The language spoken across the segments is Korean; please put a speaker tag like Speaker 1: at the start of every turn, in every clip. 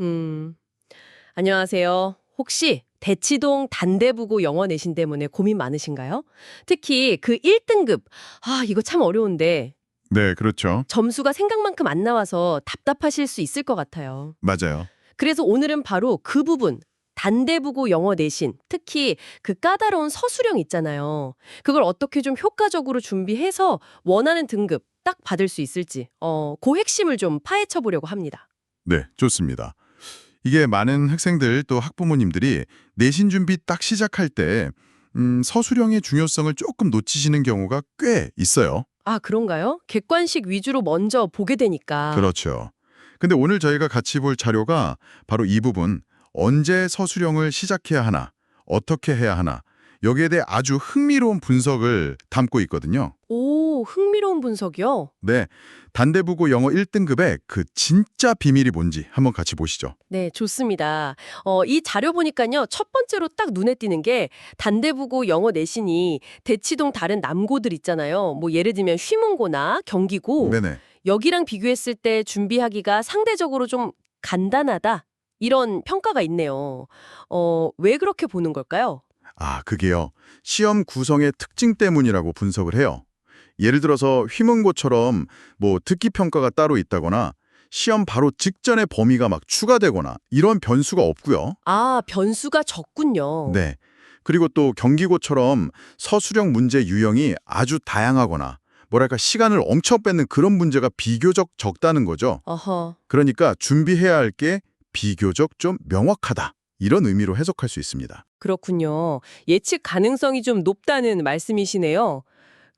Speaker 1: 음. 안녕하세요. 혹시 대치동 단대부고 영어 내신 때문에 고민 많으신가요? 특히 그 1등급. 아, 이거 참 어려운데
Speaker 2: 네, 그렇죠.
Speaker 1: 점수가 생각만큼 안 나와서 답답하실 수 있을 것 같아요.
Speaker 2: 맞아요.
Speaker 1: 그래서 오늘은 바로 그 부분. 단대부고 영어 내신, 특히 그 까다로운 서술형 있잖아요. 그걸 어떻게 좀 효과적으로 준비해서 원하는 등급 딱 받을 수 있을지, 어, 그 핵심을 좀 파헤쳐 보려고 합니다.
Speaker 2: 네, 좋습니다. 이게 많은 학생들 또 학부모님들이 내신 준비 딱 시작할 때 음, 서술형의 중요성을 조금 놓치시는 경우가 꽤 있어요.
Speaker 1: 아, 그런가요? 객관식 위주로 먼저 보게 되니까.
Speaker 2: 그렇죠. 근데 오늘 저희가 같이 볼 자료가 바로 이 부분 언제 서술형을 시작해야 하나, 어떻게 해야 하나 여기에 대해 아주 흥미로운 분석을 담고 있거든요.
Speaker 1: 오, 흥미로운 분석이요?
Speaker 2: 네, 단대부고 영어 1등급의 그 진짜 비밀이 뭔지 한번 같이 보시죠.
Speaker 1: 네, 좋습니다. 어, 이 자료 보니까요, 첫 번째로 딱 눈에 띄는 게 단대부고 영어 내신이 대치동 다른 남고들 있잖아요. 뭐 예를 들면 휘문고나 경기고
Speaker 2: 네네.
Speaker 1: 여기랑 비교했을 때 준비하기가 상대적으로 좀 간단하다. 이런 평가가 있네요. 어, 왜 그렇게 보는 걸까요?
Speaker 2: 아, 그게요. 시험 구성의 특징 때문이라고 분석을 해요. 예를 들어서 휘문고처럼 뭐 듣기 평가가 따로 있다거나 시험 바로 직전에 범위가 막 추가되거나 이런 변수가 없고요.
Speaker 1: 아, 변수가 적군요.
Speaker 2: 네. 그리고 또 경기고처럼 서술형 문제 유형이 아주 다양하거나 뭐랄까 시간을 엄청 뺏는 그런 문제가 비교적 적다는 거죠.
Speaker 1: 어허.
Speaker 2: 그러니까 준비해야 할 게 비교적 좀 명확하다. 이런 의미로 해석할 수 있습니다.
Speaker 1: 그렇군요. 예측 가능성이 좀 높다는 말씀이시네요.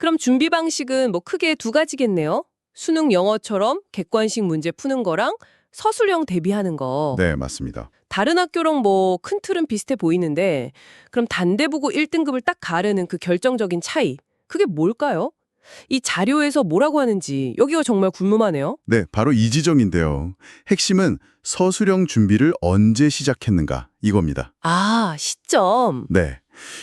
Speaker 1: 그럼 준비 방식은 뭐 크게 두 가지겠네요. 수능 영어처럼 객관식 문제 푸는 거랑 서술형 대비하는 거.
Speaker 2: 네, 맞습니다.
Speaker 1: 다른 학교랑 뭐 큰 틀은 비슷해 보이는데 그럼 단대보고 1등급을 딱 가르는 그 결정적인 차이. 그게 뭘까요? 이 자료에서 뭐라고 하는지 여기가 정말 궁금하네요.
Speaker 2: 네, 바로 이 지점인데요. 핵심은 서술형 준비를 언제 시작했는가 이겁니다.
Speaker 1: 아, 시점.
Speaker 2: 네.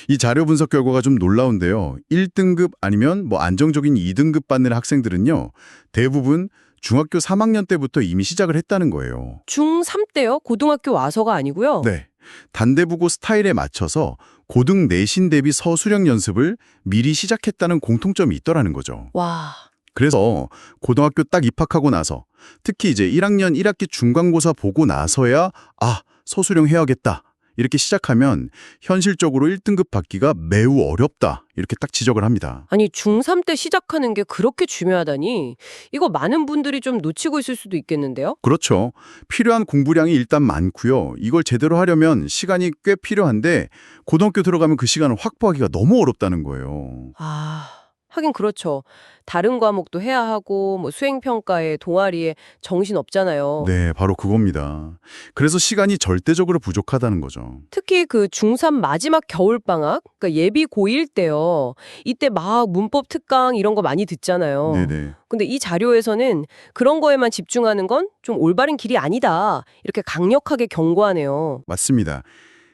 Speaker 2: 이 자료 분석 결과가 좀 놀라운데요. 1등급 아니면 뭐 안정적인 2등급 받는 학생들은요. 대부분 중학교 3학년 때부터 이미 시작을 했다는 거예요.
Speaker 1: 중3 때요? 고등학교 와서가 아니고요.
Speaker 2: 네. 단대부고 스타일에 맞춰서 고등 내신 대비 서술형 연습을 미리 시작했다는 공통점이 있더라는 거죠.
Speaker 1: 와,
Speaker 2: 그래서 고등학교 딱 입학하고 나서 특히 이제 1학년 1학기 중간고사 보고 나서야 아, 서술형 해야겠다. 이렇게 시작하면 현실적으로 1등급 받기가 매우 어렵다. 이렇게 딱 지적을 합니다.
Speaker 1: 아니 중3 때 시작하는 게 그렇게 중요하다니 이거 많은 분들이 좀 놓치고 있을 수도 있겠는데요?
Speaker 2: 그렇죠. 필요한 공부량이 일단 많고요. 이걸 제대로 하려면 시간이 꽤 필요한데 고등학교 들어가면 그 시간을 확보하기가 너무 어렵다는 거예요.
Speaker 1: 아, 하긴 그렇죠. 다른 과목도 해야 하고 뭐 수행평가에 동아리에 정신 없잖아요.
Speaker 2: 네, 바로 그겁니다. 그래서 시간이 절대적으로 부족하다는 거죠.
Speaker 1: 특히 그 중3 마지막 겨울방학, 그러니까 예비 고1 때요. 이때 막 문법 특강 이런 거 많이 듣잖아요.
Speaker 2: 네네.
Speaker 1: 근데 이 자료에서는 그런 거에만 집중하는 건 좀 올바른 길이 아니다. 이렇게 강력하게 경고하네요.
Speaker 2: 맞습니다.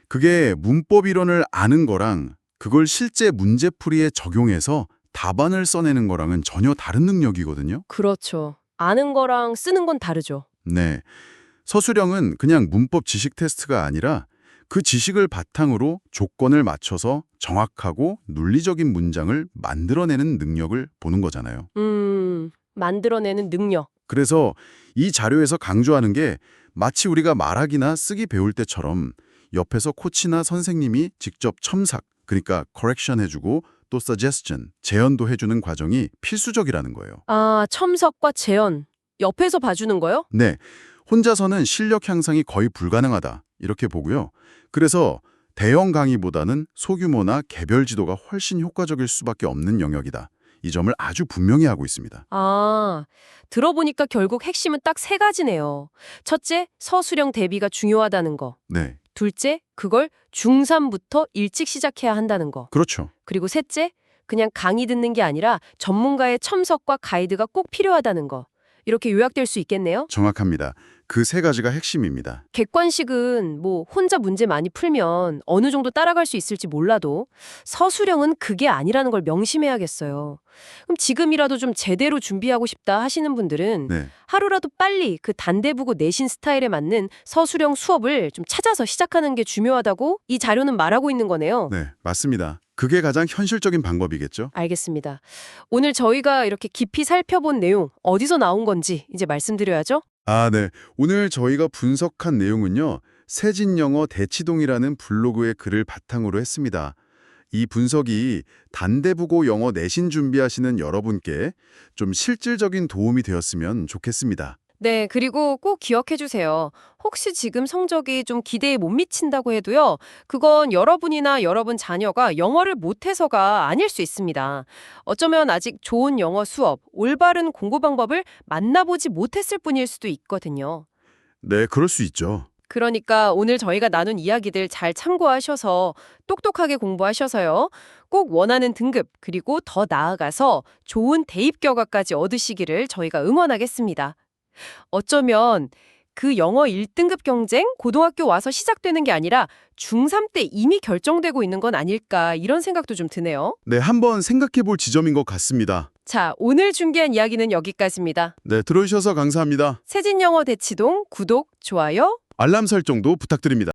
Speaker 2: 그게 문법 이론을 아는 거랑 그걸 실제 문제풀이에 적용해서 답안을 써내는 거랑은 전혀 다른 능력이거든요.
Speaker 1: 그렇죠. 아는 거랑 쓰는 건 다르죠.
Speaker 2: 네. 서술형은 그냥 문법 지식 테스트가 아니라 그 지식을 바탕으로 조건을 맞춰서 정확하고 논리적인 문장을 만들어내는 능력을 보는 거잖아요.
Speaker 1: 음, 만들어내는 능력.
Speaker 2: 그래서 이 자료에서 강조하는 게 마치 우리가 말하기나 쓰기 배울 때처럼 옆에서 코치나 선생님이 직접 첨삭, 그러니까 correction 해주고 또 suggestion, 제언도 해주는 과정이 필수적이라는 거예요.
Speaker 1: 아, 첨석과 재현. 옆에서 봐주는 거요?
Speaker 2: 네, 혼자서는 실력 향상이 거의 불가능하다 이렇게 보고요. 그래서 대형 강의보다는 소규모나 개별 지도가 훨씬 효과적일 수밖에 없는 영역이다. 이 점을 아주 분명히 하고 있습니다.
Speaker 1: 아, 들어보니까 결국 핵심은 딱 세 가지네요. 첫째, 서술형 대비가 중요하다는 거.
Speaker 2: 네,
Speaker 1: 둘째, 그걸 중3부터 일찍 시작해야 한다는 거.
Speaker 2: 그렇죠.
Speaker 1: 그리고 셋째, 그냥 강의 듣는 게 아니라 전문가의 첨석과 가이드가 꼭 필요하다는 거. 이렇게 요약될 수 있겠네요?
Speaker 2: 정확합니다. 그 세 가지가 핵심입니다.
Speaker 1: 객관식은 뭐 혼자 문제 많이 풀면 어느 정도 따라갈 수 있을지 몰라도 서술형은 그게 아니라는 걸 명심해야겠어요. 그럼 지금이라도 좀 제대로 준비하고 싶다 하시는 분들은
Speaker 2: 네.
Speaker 1: 하루라도 빨리 그 단대부고 내신 스타일에 맞는 서술형 수업을 좀 찾아서 시작하는 게 중요하다고 이 자료는 말하고 있는 거네요.
Speaker 2: 네, 맞습니다. 그게 가장 현실적인 방법이겠죠?
Speaker 1: 알겠습니다. 오늘 저희가 이렇게 깊이 살펴본 내용 어디서 나온 건지 이제 말씀드려야죠.
Speaker 2: 아, 네. 오늘 저희가 분석한 내용은요. 세진영어 대치동이라는 블로그의 글을 바탕으로 했습니다. 이 분석이 단대부고 영어 내신 준비하시는 여러분께 좀 실질적인 도움이 되었으면 좋겠습니다.
Speaker 1: 네, 그리고 꼭 기억해 주세요. 혹시 지금 성적이 좀 기대에 못 미친다고 해도요, 그건 여러분이나 여러분 자녀가 영어를 못해서가 아닐 수 있습니다. 어쩌면 아직 좋은 영어 수업, 올바른 공부 방법을 만나보지 못했을 뿐일 수도 있거든요.
Speaker 2: 네, 그럴 수 있죠.
Speaker 1: 그러니까 오늘 저희가 나눈 이야기들 잘 참고하셔서 똑똑하게 공부하셔서요. 꼭 원하는 등급, 그리고 더 나아가서 좋은 대입 결과까지 얻으시기를 저희가 응원하겠습니다. 어쩌면 그 영어 1등급 경쟁 고등학교 와서 시작되는 게 아니라 중3 때 이미 결정되고 있는 건 아닐까 이런 생각도 좀 드네요.
Speaker 2: 네, 한번 생각해 볼 지점인 것 같습니다.
Speaker 1: 자, 오늘 준비한 이야기는 여기까지입니다.
Speaker 2: 네, 들어주셔서 감사합니다.
Speaker 1: 세진영어 대치동 구독, 좋아요
Speaker 2: 알람 설정도 부탁드립니다.